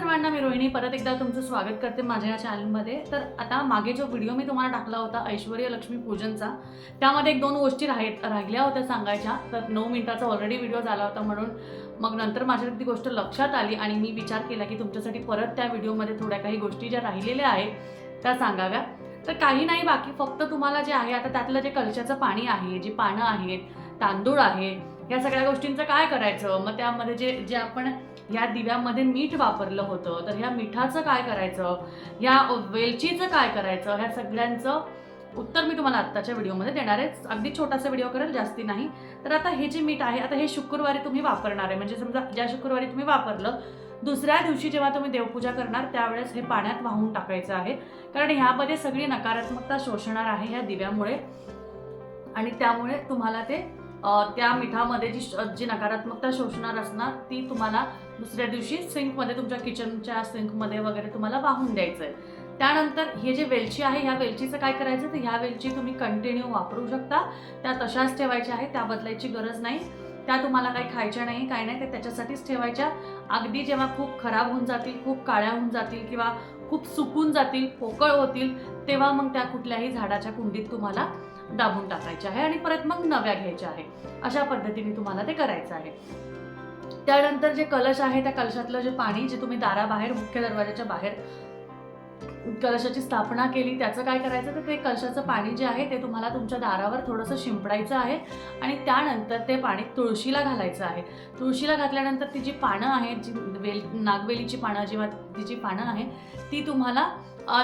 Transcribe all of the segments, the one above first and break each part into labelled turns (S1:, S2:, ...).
S1: सर्वांना मी रोहिणी परत एकदा तुमचं स्वागत करते माझ्या या चॅनलमध्ये तर आता मागे जो व्हिडिओ मी तुम्हाला टाकला होता ऐश्वर्य लक्ष्मी पूजनचा त्यामध्ये एक दोन गोष्टी राहीत राहिल्या होत्या सांगायच्या. तर नऊ मिनिटाचा ऑलरेडी व्हिडिओ झाला होता म्हणून मग नंतर माझ्या ती गोष्ट लक्षात आली आणि मी विचार केला की तुमच्यासाठी परत त्या व्हिडिओमध्ये थोड्या काही गोष्टी ज्या राहिलेल्या आहेत त्या सांगाव्या. तर काही नाही बाकी फक्त तुम्हाला जे आहे आता त्यातलं जे कलशाचं पाणी आहे जी पानं आहेत तांदूळ आहे या सगळ्या गोष्टींचं काय करायचं? मग त्यामध्ये जे जे आपण या दिव्यामध्ये मीठ वापरलं होतं तर ह्या मिठाचं काय करायचं? ह्या वेलचीचं काय करायचं? ह्या सगळ्यांचं उत्तर मी तुम्हाला आत्ताच्या व्हिडिओमध्ये देणार आहे. अगदी छोटासा व्हिडिओ करेल जास्ती नाही. तर आता हे जे मीठ आहे आता हे शुक्रवारी तुम्ही वापरणार आहे. म्हणजे समजा ज्या शुक्रवारी तुम्ही वापरलं दुसऱ्या दिवशी जेव्हा तुम्ही देवपूजा करणार त्यावेळेस हे पाण्यात वाहून टाकायचं आहे. कारण ह्यामध्ये सगळी नकारात्मकता शोषणार आहे ह्या दिव्यामुळे. आणि त्यामुळे तुम्हाला ते त्या मिठामध्ये जी श- जी नकारात्मकता शोषणार असणार ती तुम्हाला दुसऱ्या दिवशी सिंकमध्ये तुमच्या किचनच्या सिंकमध्ये वगैरे तुम्हाला वाहून द्यायचं आहे त्यानंतर हे जे वेलची आहे ह्या वेलचीचं काय करायचं? तर ह्या वेलची तुम्ही कंटिन्यू वापरू शकता. त्या तशाच ठेवायच्या आहेत त्या बदलायची गरज नाही. त्या तुम्हाला काही खायच्या नाही काय नाही ते त्याच्यासाठीच ठेवायच्या. अगदी जेव्हा खूप खराब होऊन जातील खूप काळ्या होऊन जातील किंवा खूप सुकून जातील पोकळ होतील तेव्हा मग त्या कुठल्याही झाडाच्या कुंडीत तुम्हाला दाबून टाकायचे आहे आणि परत मग नव्या घ्यायच्या आहे. अशा पद्धतीने तुम्हाला ते करायचं आहे. त्यानंतर जे कलश आहे त्या कलशातलं जे पाणी जे तुम्ही दाराबाहेर मुख्य दरवाजाच्या बाहेर कलशाची स्थापना केली. त्याचं काय करायचं? तर ते कलशाचं पाणी जे आहे ते तुम्हाला तुमच्या दारावर थोडंसं शिंपडायचं आहे आणि त्यानंतर ते पाणी तुळशीला घालायचं आहे. तुळशीला घातल्यानंतर ती जी पानं आहेत जी वेल नागवेलीची पानं जेव्हा ती जी पानं आहे ती तुम्हाला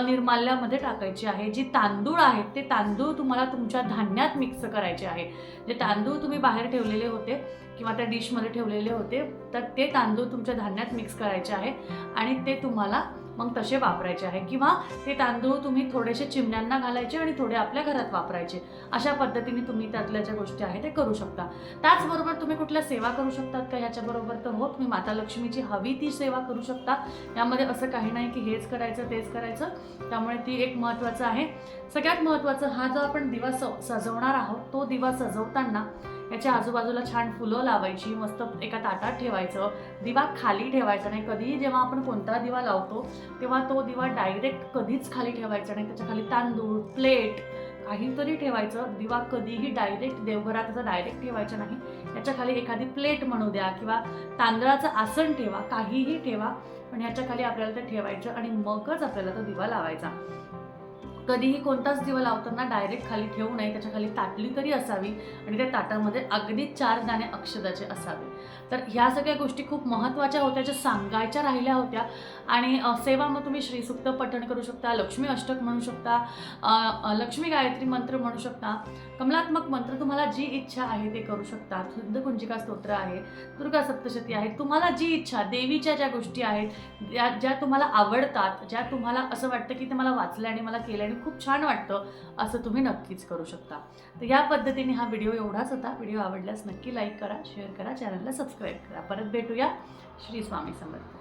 S1: निर्माल्यामध्ये टाकायची आहे. जी तांदूळ आहेत ते तांदूळ तुम्हाला तुमच्या धान्यात मिक्स करायचे आहे. जे तांदूळ तुम्ही बाहेर ठेवलेले होते किंवा त्या डिशमध्ये ठेवलेले होते तर ते तांदूळ तुमच्या धान्यात मिक्स करायचे आहे आणि ते तुम्हाला मग तसे वापरायचे आहे. किंवा ते तांदूळ तुम्ही थोडेसे चिमण्यांना घालायचे आणि थोडे आपल्या घरात वापरायचे. अशा पद्धतीने तुम्ही त्यातल्या ज्या गोष्टी आहेत ते करू शकता. त्याचबरोबर तुम्ही कुठल्या सेवा करू शकतात का? ह्याच्याबरोबर तर हो तुम्ही माता लक्ष्मीची हवी ती सेवा करू शकता. यामध्ये असं काही नाही की हेच करायचं तेच करायचं. त्यामुळे ती एक महत्त्वाचं आहे. सगळ्यात महत्त्वाचं हा जो आपण दिवा स सजवणार आहोत तो दिवा सजवताना याच्या आजूबाजूला छान फुलं लावायची मस्त एका ताटात ठेवायचं दिवा खाली ठेवायचा नाही. कधीही जेव्हा आपण कोणता दिवा लावतो तेव्हा तो दिवा डायरेक्ट कधीच खाली ठेवायचा नाही. त्याच्याखाली तांदूळ प्लेट काहीतरी ठेवायचं. दिवा कधीही डायरेक्ट देवघरात असं डायरेक्ट ठेवायचं नाही. याच्या खाली एखादी प्लेट म्हणू द्या किंवा तांदळाचं आसन ठेवा काहीही ठेवा. पण ह्याच्या खाली आपल्याला ते ठेवायचं आणि मगच आपल्याला तो दिवा लावायचा. कधीही कोणताच दिवा लावताना डायरेक्ट खाली ठेवू नये त्याच्याखाली ताटली तरी असावी आणि त्या ताटामध्ये अगदी चार दाणे अक्षदाचे असावे. तर ह्या सगळ्या गोष्टी खूप महत्त्वाच्या होत्या ज्या सांगायच्या राहिल्या होत्या. आणि सेवा मग तुम्ही श्रीसुक्त पठण करू शकता लक्ष्मी अष्टक म्हणू शकता लक्ष्मी गायत्री मंत्र म्हणू शकता. कमलात्मक मंत्र तुम्हाला जी इच्छा आहे ते करू शकता. शुद्ध कुंजिका स्तोत्र आहे दुर्गा सप्तशती आहे तुम्हाला जी इच्छा देवीच्या ज्या गोष्टी आहेत ज्या ज्या तुम्हाला आवडतात ज्या तुम्हाला असं वाटतं की ते मला वाचलं आणि मला केलं आणि खूप छान वाटतं असं तुम्ही नक्कीच करू शकता. तर या पद्धतीने हा व्हिडिओ एवढाच होता. व्हिडिओ आवडल्यास नक्की लाईक करा शेअर करा चॅनलला सबस्क्राईब करा. परत भेटूया. श्री स्वामी समर्थ.